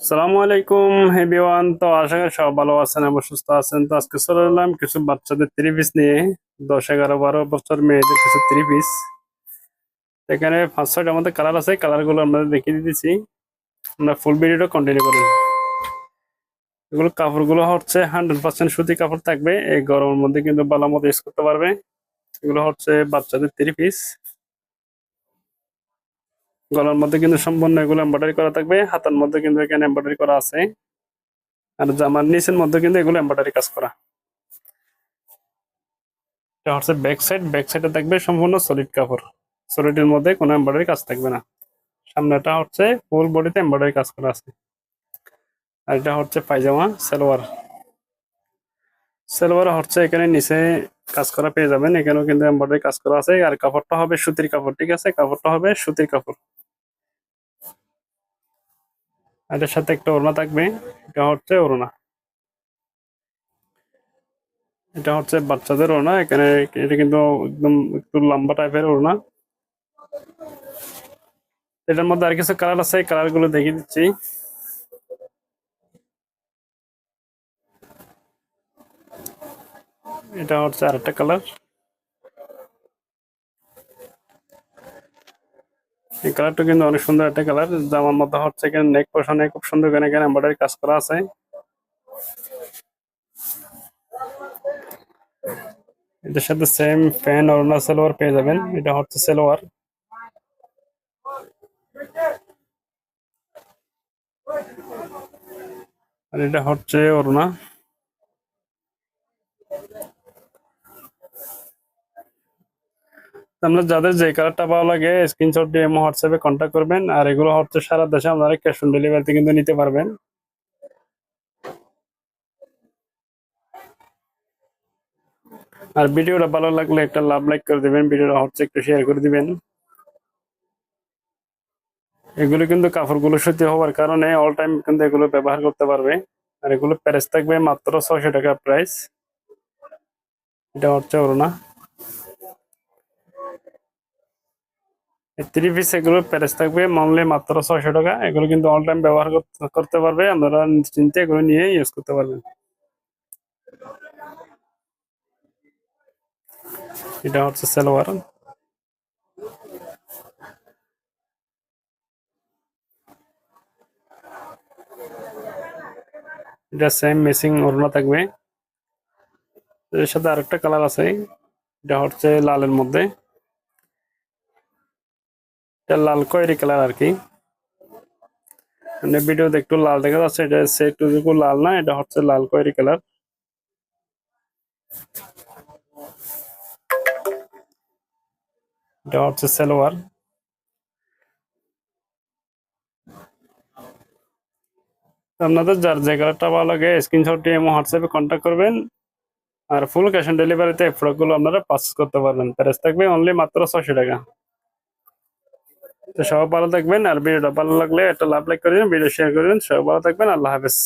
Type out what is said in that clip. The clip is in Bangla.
সালামু আলাইকুম হেবিওয়ান তো আশা করি সব ভালো আছেন এবং সুস্থ আছেন। তো আজকে চলে এলাম কিছু বাচ্চাদের থ্রি পিস নিয়ে। দশ, এগারো, বারো বছর মেয়েদের কিছু থ্রি পিস এখানে পাঁচ, ছয়টার মধ্যে কালার আছে। কালারগুলো আমরা দেখিয়ে দিতেছি। আমরা ফুল ভিডিওটা কন্টিনিউ করি এগুলো কাপড়গুলো হচ্ছে হান্ড্রেড পার্সেন্ট সুতি কাপড় থাকবে। এই গরমের মধ্যে কিন্তু ভালো মতো ইউজ করতে পারবে। এগুলো হচ্ছে বাচ্চাদের থ্রি পিস গলার মধ্যে কিন্তু সম্পূর্ণ এগুলো এম্ব্রয়ডারি করা থাকবে, হাতার মধ্যে কিন্তু এখানে এম্ব্রয়ডারি করা আছে। আর জামার নিচের মধ্যে কিন্তু এগুলো এম্ব্রয়ডারি কাজ করা। হচ্ছে ব্যাক সাইড ব্যাক সাইডে থাকবে সম্পূর্ণ সলিড কাপড়। সলিডের মধ্যে কোনো এম্ব্রয়ডারি কাজ থাকবে না। সামনেটা হচ্ছে ফুল বডিতে এম্ব্রয়ডারি কাজ করা আছে। আর এটা হচ্ছে পায়জামা, সালোয়ার। সালোয়ার হচ্ছে এখানে নিচে কাজ করা পেয়ে যাবেন। এখানেও কিন্তু এম্ব্রয়ডারি কাজ করা আছে। আর কাপড়টা হবে সুতির কাপড়, ঠিক আছে? কাপড়টা হবে সুতির কাপড় আর এটার সাথে একটা ওড়না থাকবে। এটা হচ্ছে ওড়না। এটা হচ্ছে বাচ্চাদের ওড়না। এখানে এটা কিন্তু একদম একটু লম্বা টাইপের ওড়না। এটার মধ্যে আর কিছু কালার আছে কালারগুলো দেখিয়ে দিচ্ছি। এটা হচ্ছে আরেকটা কালার। এই কালারটা কিন্তু অনেক সুন্দর একটা কালার। জামার মধ্যে হচ্ছে এখানে নেক পোষণে খুব সুন্দর এখানে এখানে এম্বয়ডারি কাজ করা আছে। এটার সাথে সেম প্যান্ট অরুণা সালোয়ার পেয়ে যাবেন। এটা হচ্ছে সালোয়ার। আর এটা হচ্ছে অরুণা আপনার যাদের যে কালারটা ভালো লাগে স্ক্রিনশট দিয়ে হোয়াটসঅ্যাপে কন্ট্যাক্ট করবেন। আর এগুলো হচ্ছে সারা দেশে আপনারা ক্যাশ অন ডেলিভারিতে কিন্তু নিতে পারবেন। আর ভিডিওটা ভালো লাগলে একটা লাভ লাইক করে দিবেন, ভিডিওটা হচ্ছে একটু শেয়ার করে দিবেন। এগুলো কিন্তু কাপড়গুলো সুতি হওয়ার কারণে অল টাইম কিন্তু এগুলো ব্যবহার করতে পারবে। আর এগুলো প্রাইস থাকবে মাত্র ছয়শো টাকা প্রাইস এটা হচ্ছে ওরনা থ্রি পিস এগুলো প্রাইস থাকবে মানলে মাত্র ছয়শো টাকা। এগুলো কিন্তু অল টাইম ব্যবহার করতে পারবে, আপনারা নিশ্চিন্তে এগুলো নিয়ে ইউজ করতে পারবেন। এটা হচ্ছে সালোয়ার। এটা সেম মেসিং ওড়না থাকবে। এর সাথে আরেকটা কালার আছে, এটা হচ্ছে লালের মধ্যে। এটা লাল কয়েরি কালার আর কি ভিডিওতে একটু লাল দেখা যাচ্ছে, এটা সেটুকু লাল না, এটা হচ্ছে লাল কয়েরি কালার। এটা হচ্ছে সালোয়ার। আপনাদের যার যে কালারটা ভালো লাগে স্ক্রিনশট দিয়ে হোয়াটসঅ্যাপে কন্ট্যাক্ট করবেন। আর ফুল ক্যাশ অন ডেলিভারিতে প্রোডাক্টগুলো আপনারা পারচেস করতে পারবেন। প্রাইস থাকবে অনলি মাত্র ছশো টাকা। তো সবাই ভালো থাকবেন আর ভিডিওটা ভালো লাগলে একটা লাভ লাইক করে দিন ভিডিও শেয়ার করে দিন সবাই ভালো থাকবেন, আল্লাহ হাফেজ।